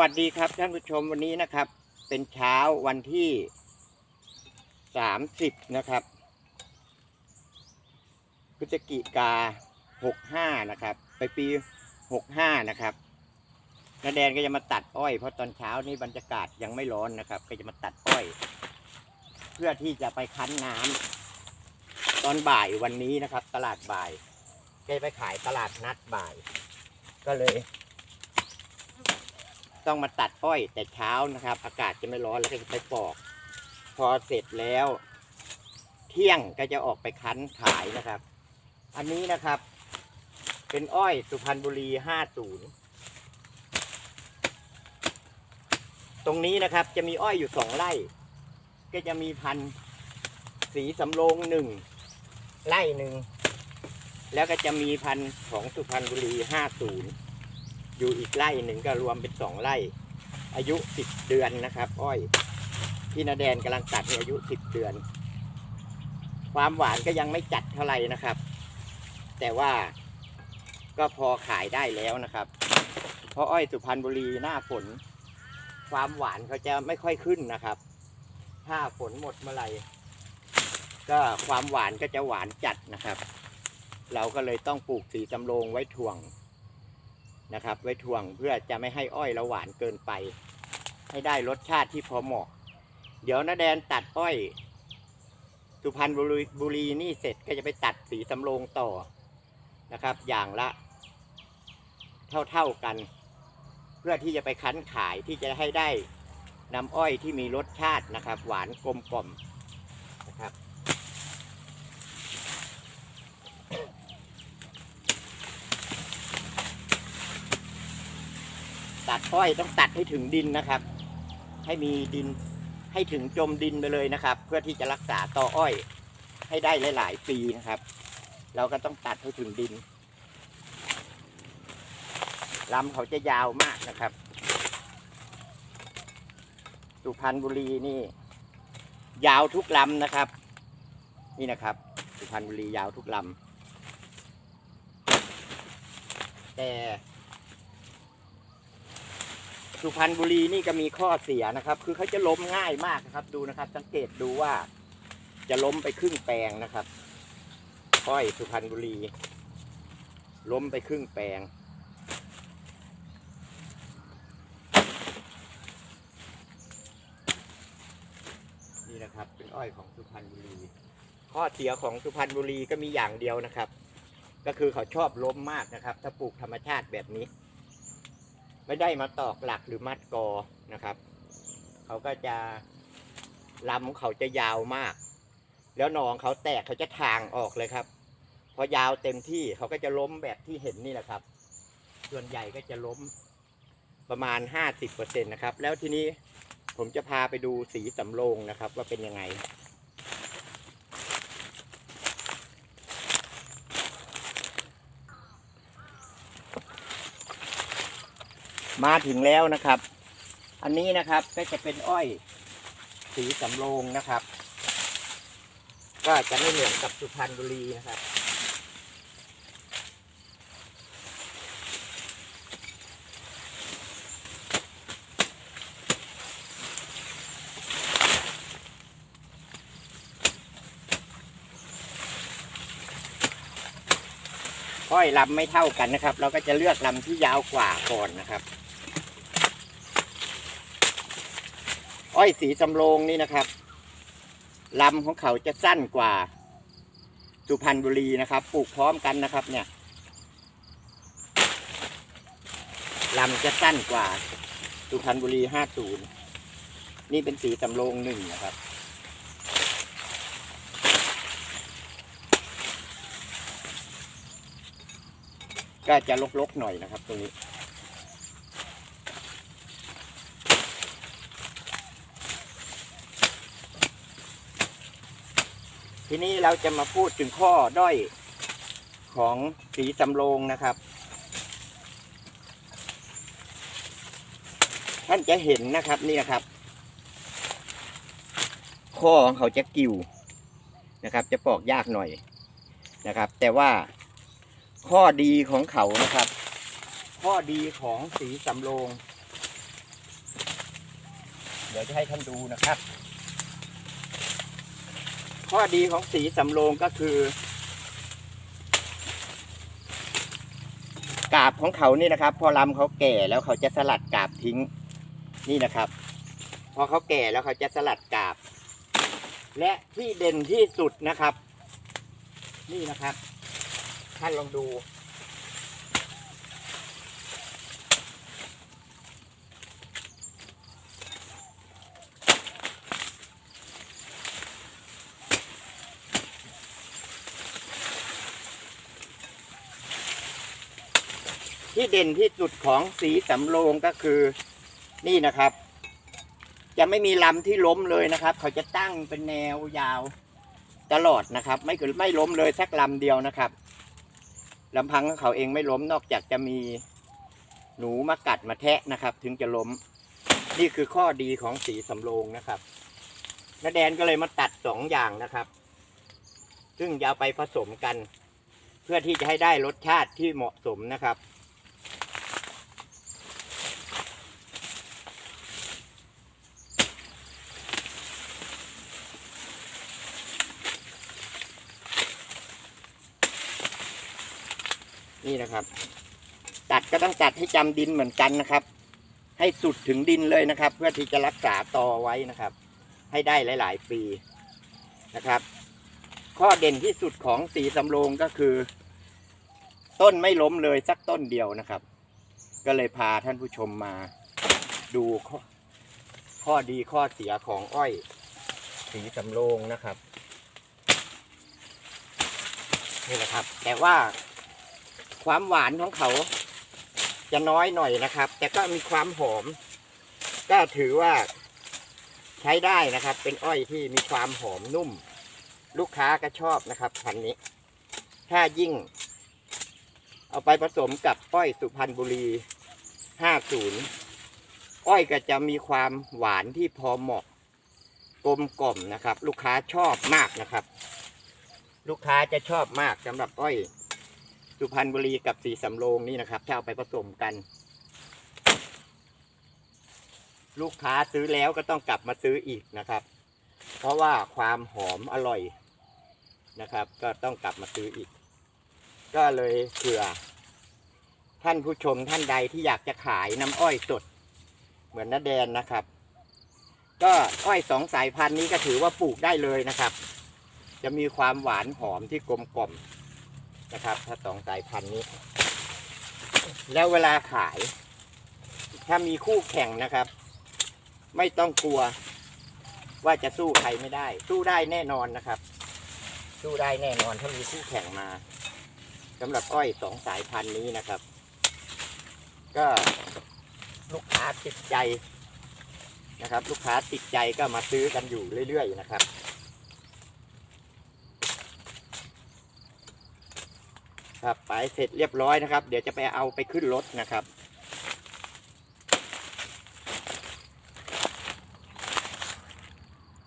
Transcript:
วัสดีครับท่านผู้ชมวันนี้นะครับ เป็นเช้าวันที่สามสิบนะครับพฤศจิกาหกห้านะครับ ไปปีหกห้านะครับนาแดนก็จะมาตัดอ้อย เพราะตอนเช้านี้บรรยากาศยังไม่ร้อนนะครับ ก็จะมาตัดอ้อย เพื่อที่จะไปคั้นน้ำตอนบ่ายวันนี้นะครับ ตลาดบ่ายแกไปขายตลาดนัดบ่าย ก็เลย ต้องมาตัดอ้อยแต่เช้านะครับ อากาศจะไม่ร้อนแล้วก็จะไปปอก พอเสร็จแล้ว เที่ยงก็จะออกไปคั้นขายนะครับ อันนี้นะครับ เป็นอ้อยสุพรรณบุรีห้าศูนย์ตรงนี้นะครับจะมีอ้อยอยู่สองไร่ ก็จะมีพันธุ์สีสำโรงหนึ่งไร่หนึ่งแล้วก็จะมีพันธุ์ของสุพรรณบุรีห้าศูนย์ อยู่อีกไร่หนึ่งก็รวมเป็นสองไร่ อายุสิบเดือนนะครับอ้อยที่นาแดนกำลังตัดเนี่ยอายุสิบเดือน ความหวานก็ยังไม่จัดเท่าไหร่นะครับ แต่ว่าก็พอขายได้แล้วนะครับ เพราะอ้อยสุพรรณบุรีหน้าฝน ความหวานเขาจะไม่ค่อยขึ้นนะครับ ถ้าฝนหมดเมื่อไหร่ก็ความหวานก็จะหวานจัดนะครับ เราก็เลยต้องปลูกสีสำโรงไว้ถ่วง นะครับ ไว้ถ่วงเพื่อจะไม่ให้อ้อยเราหวานเกินไป ให้ได้รสชาติที่พอเหมาะ เดี๋ยวนาแดนตัดอ้อย สุพรรณบุรีบุรีนี่เสร็จก็จะไปตัดสีสำโรงต่อนะครับ อย่างละ เท่าๆกัน เพื่อที่จะไปคั้นขายที่จะให้ได้น้ำอ้อยที่มีรสชาตินะครับ หวานกลมกล่อมนะครับ ตัดอ้อยต้องตัดให้ถึงดินนะครับ ให้มีดินให้ถึงจมดินไปเลยนะครับ เพื่อที่จะรักษาต่ออ้อย ให้ได้หลาย ๆ ปีนะครับ เราก็ต้องตัดให้ถึงดินลำเขาจะยาวมากนะครับ สุพรรณบุรีนี่ ยาวทุกลำนะครับ นี่นะครับ สุพรรณบุรียาวทุกลำแต่ สุพรรณบุรีนี่ก็มีข้อเสียนะครับ คือเขาจะล้มง่ายมากนะครับ ดูนะครับ สังเกตดูว่า จะล้มไปครึ่งแปลงนะครับอ้อยสุพรรณบุรี ล้มไปครึ่งแปลง นี่นะครับ เป็นอ้อยของสุพรรณบุรี ข้อเสียของสุพรรณบุรีก็มีอย่างเดียวนะครับ ก็คือเขาชอบล้มมากนะครับ ถ้าปลูกธรรมชาติแบบนี้ ไม่ได้มาตอกหลักหรือมัดกอนะครับ เขาก็จะลำของเขาจะยาวมาก แล้วหนองเขาแตกเขาจะทางออกเลยครับ พอยาวเต็มที่เขาก็จะล้มแบบที่เห็นนี่แหละครับ ส่วนใหญ่ก็จะล้มประมาณห้าสิบเปอร์เซ็นต์นะครับ แล้วทีนี้ผมจะพาไปดูสีสำโรงนะครับ ว่าเป็นยังไง มาถึงแล้วนะครับ อันนี้นะครับก็จะเป็นอ้อยสีสำโรงนะครับ ก็จะไม่เหมือนกับสุพรรณบุรีนะครับ อ้อยลำไม่เท่ากันนะครับ เราก็จะเลือกลำที่ยาวกว่าก่อนนะครับ อ้อยสีสำโรงนี่นะครับลำของเขาจะสั้นกว่าสุพรรณบุรีนะครับ ปลูกพร้อมกันนะครับ เนี่ยลำจะสั้นกว่าสุพรรณบุรีห้าศูนย์นี่เป็นสีสำโรงหนึ่งนะครับ ก็จะลกๆหน่อยนะครับตรงนี้ ทีนี้เราจะมาพูดถึงข้อด้อยของสีสำโรงนะครับ ท่านจะเห็นนะครับนี่นะครับ ข้อของเขาจะกิ่วนะครับ จะปอกยากหน่อยนะครับ แต่ว่าข้อดีของเขานะครับ ข้อดีของสีสำโรง เดี๋ยวจะให้ท่านดูนะครับ ข้อดีของสีสำโรงก็คือ กาบของเขานี่นะครับ พอลำเขาแก่แล้วเขาจะสลัดกาบทิ้งนี่นะครับ พอเขาแก่แล้วเขาจะสลัดกาบ และที่เด่นที่สุดนะครับ นี่นะครับ ท่านลองดู ที่เด่นที่สุดของสีสำโรงก็คือนี่นะครับ จะไม่มีลำที่ล้มเลยนะครับ เขาจะตั้งเป็นแนวยาวตลอดนะครับ ไม่คือไม่ล้มเลยสักลำเดียวนะครับลำพังของเขาเองไม่ล้มนอกจากจะมีหนูมากัดมาแทะนะครับ ถึงจะล้ม นี่คือข้อดีของสีสำโรงนะครับน้าแดนก็เลยมาตัดสองอย่างนะครับ ซึ่งจะเอาไปผสมกัน เพื่อที่จะให้ได้รสชาติที่เหมาะสมนะครับ นี่นะครับ ตัดก็ต้องตัดให้จำดินเหมือนกันนะครับ ให้สุดถึงดินเลยนะครับ เพื่อที่จะรักษาตอไว้นะครับ ให้ได้หลาย ๆ ปีนะครับ ข้อเด่นที่สุดของสีสำโรงก็คือ ต้นไม่ล้มเลยสักต้นเดียวนะครับ ก็เลยพาท่านผู้ชมมาดูข้อข้อดีข้อเสียของอ้อย สีสำโรงนะครับนี่แหละครับ แต่ว่า ความหวานของเขาจะน้อยหน่อยนะครับ แต่ก็มีความหอม ก็ถือว่าใช้ได้นะครับ เป็นอ้อยที่มีความหอมนุ่ม ลูกค้าก็ชอบนะครับพันนี้ ถ้ายิ่ง เอาไปผสมกับอ้อยสุพรรณบุรี 50 อ้อยก็จะมีความหวานที่พอเหมาะกลมกล่อมนะครับ ลูกค้าชอบมากนะครับ ลูกค้าจะชอบมากสำหรับอ้อย สุพรรณบุรีกับสีสำโรงนี่นะครับถ้าเอาไปผสมกัน ลูกค้าซื้อแล้วก็ต้องกลับมาซื้ออีกนะครับ เพราะว่าความหอมอร่อยนะครับ ก็ต้องกลับมาซื้ออีก ก็เลยเผื่อ ท่านผู้ชมท่านใดที่อยากจะขายน้ำอ้อยสด เหมือนน้าแดนนะครับ ก็อ้อยสองสายพันธุ์นี้ก็ถือว่าปลูกได้เลยนะครับ จะมีความหวานหอมที่กลมกล่อม นะครับ ถ้าสองสายพันธุ์นี้ แล้วเวลาขาย ถ้ามีคู่แข่งนะครับ ไม่ต้องกลัว ว่าจะสู้ใครไม่ได้ สู้ได้แน่นอนนะครับ สู้ได้แน่นอนถ้ามีคู่แข่งมาสำหรับอ้อยสองสายพันธุ์นี้นะครับ ก็ลูกค้าติดใจนะครับ ลูกค้าติดใจก็มาซื้อกันอยู่เรื่อยๆนะครับ ครับไปเสร็จเรียบร้อยนะครับ เดี๋ยวจะไปเอาไปขึ้นรถนะครับ